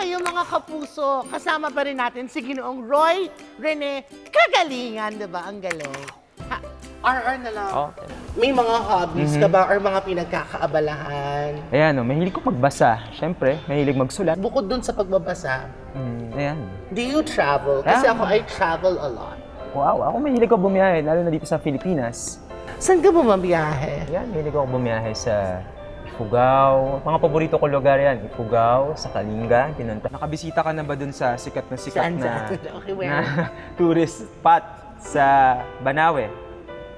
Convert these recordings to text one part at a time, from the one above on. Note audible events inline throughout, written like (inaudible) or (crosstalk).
kayo mga kapuso. Kasama pa rin natin si Ginoong Roy Rene Kagalingan, di ba? Ang galing. Ha, RR na lang. Okay. May mga hobbies Mhm. ka ba or mga pinagkakaabalahan? Ayan, oh, mahilig ko magbasa. Siyempre, mahilig magsulat. Bukod dun sa pagbabasa, Mm, ayan. do you travel? Kasi Ah. ako, I travel a lot. Wow, ako mahilig ko bumiyahe, lalo na dito sa Pilipinas. Saan ka bumabiyahe? Ayan, mahilig ako bumiyahe sa Ifugao. Mga paborito ko lugar yan. Ifugao, sa Kalinga, pinunta. Nakabisita ka na ba dun sa sikat na sikat Saan, na, saan? (laughs) Okay, where? na (laughs) tourist spot sa Banawe?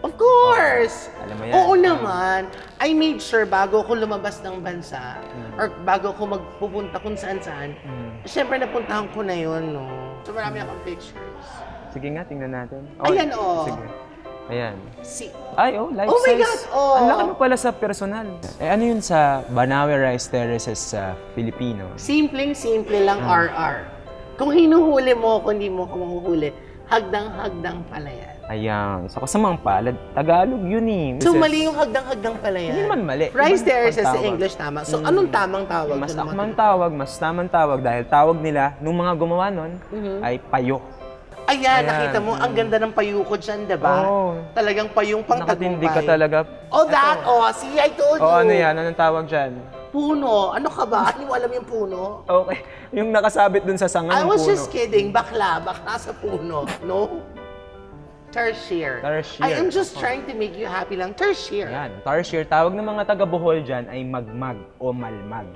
Of course! Alam mo yan. Oo naman. I made sure bago ako lumabas ng bansa or bago ako magpupunta kung saan-saan, Mm. Siyempre, napuntahan ko na yun, no? So, marami akong pictures. Sige nga, tingnan natin. Ayan, oh. Sige. Ayan. Si... Ay, oh, life Oh my size. God, oh. Ang laki mo pala sa personal. Eh, ano yun sa Banawe Rice Terraces sa Filipino? Simpleng-simple lang Ah. RR. Kung hinuhuli mo ako, hindi mo ako mahuhuli, hagdang-hagdang pala yan. Ayan. Sa kasamang palad, Tagalog yun eh. So, Mrs. mali yung hagdang-hagdang pala yan. Hindi naman mali. Rice terraces sa. English, tama. So, Mm. anong tamang tawag? Mas takmang tawag, mas tamang tawag dahil tawag nila nung mga gumawa nun Mhm. ay payo. Ayan, Ayan. nakita mo, ang ganda ng payuko dyan, diba? Oo. Talagang payung pang Nakatindi ka tagumpay. talaga. Oh, that, oh, see, I told O you. ano yan? Anong tawag dyan? Puno. Ano ka ba? Hindi mo alam yung puno? Okay. (laughs) Yung nakasabit dun sa sanga I ng was puno. just kidding. Bakla. Bakla sa puno. No? Tertiary. Tarsier. I am just trying to make you happy lang. Tertiary. Yan. Tarsier. Tawag ng mga taga Bohol dyan ay magmag o malmag.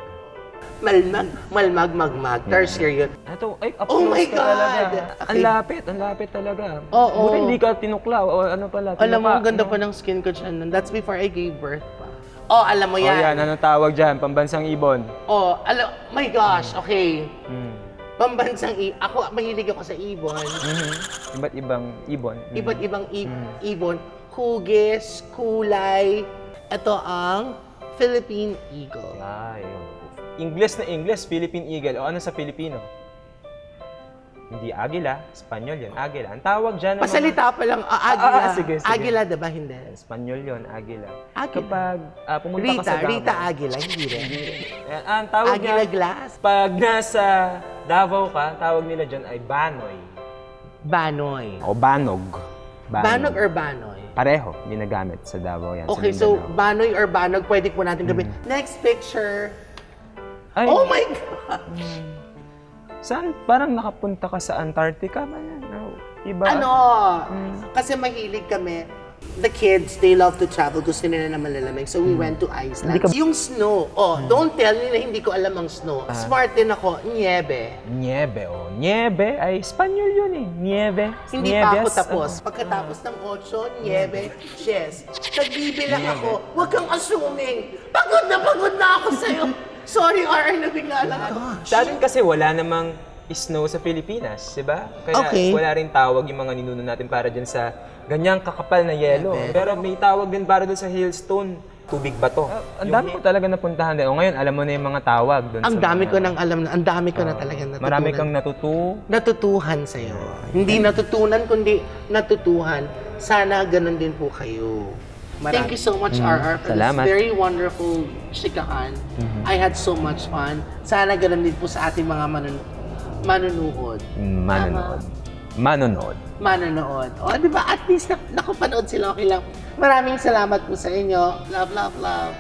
Malmag, malmag, magmag. Tertiary yun. Ito, ay, up Oh my ka God! talaga. Okay. Ang lapit, ang lapit talaga. Oo. Buti hindi ka tinukla o ano pala. Alam mo, tinuka, ang ganda no? pa ng skin ko dyan. nun. That's before I gave birth pa. Oh, alam mo O yan, yan. anong tawag dyan? Pambansang ibon. Oh, alam, my gosh, okay. Mm. Pambansang i- ako, mahilig ako sa ibon. Mhm. Iba't ibang ibon. Mhm. Iba't ibang i- Mm. ibon. Hugis, kulay. Ito ang Philippine Eagle. Ay, English na English, Philippine Eagle. O ano sa Filipino? Hindi agila, Espanyol yun, agila. Ang tawag dyan ng mga- Pasalita pa lang, ah, agila. Ah, ah, sige, sige. Agila, diba? Hindi. Espanyol yun, agila. Agila. Kapag ah, pumunta ka Rita, sa Davao. Rita Agila, hindi rin. Ayan, ang tawag Agila niya, glass. pag nasa Davao ka, tawag nila dyan ay banoy. Banoy. O banog. Banog or banoy? Pareho, ginagamit sa Davao yan. Okay, so banoy or banog, pwede po natin gawin. Mm. Next picture. Ay, Oh my God! saan? Parang nakapunta ka sa Antarctica ba yan? No, iba. Ano? Mm. Kasi mahilig kami. The kids, they love to travel. Gusto nila na malalamig. So we went to Iceland. Hindi ka-. Yung snow. Oh, don't tell me na hindi ko alam ang snow. Ah. Smart din ako. Niebe. Niebe, oh. Niebe ay Espanyol yun eh. Niebe. Hindi pa ako Nieves, tapos. ano? Pagkatapos ng 8, niebe, chess. Nagbibilang ako. Huwag kang assuming. Pagod na pagod na ako sa'yo. (laughs) Sorry, RR, na bigla lang ako. Sa atin kasi wala namang snow sa Pilipinas, di ba? Kaya Okay. wala rin tawag yung mga ninuno natin para dyan sa ganyang kakapal na yelo. Pero may tawag din para dun sa hailstone. Tubig ba to? ang dami ko talaga napuntahan din. O ngayon, alam mo na yung mga tawag dun Ang sa dami mga- ko nang alam na, ang dami ko na talaga natutunan. Marami kang natutu. natutuhan sa'yo. Hindi natutunan, kundi natutuhan. Sana ganun din po kayo. Thank you so much, RR, for Salamat. this very wonderful chikahan. I had so much fun. Sana ganun din po sa ating mga manun manunood. Manonood. Manonood. Manonood. O, di ba? At least na nakapanood sila. Okay lang. Maraming salamat po sa inyo. Love, love, love.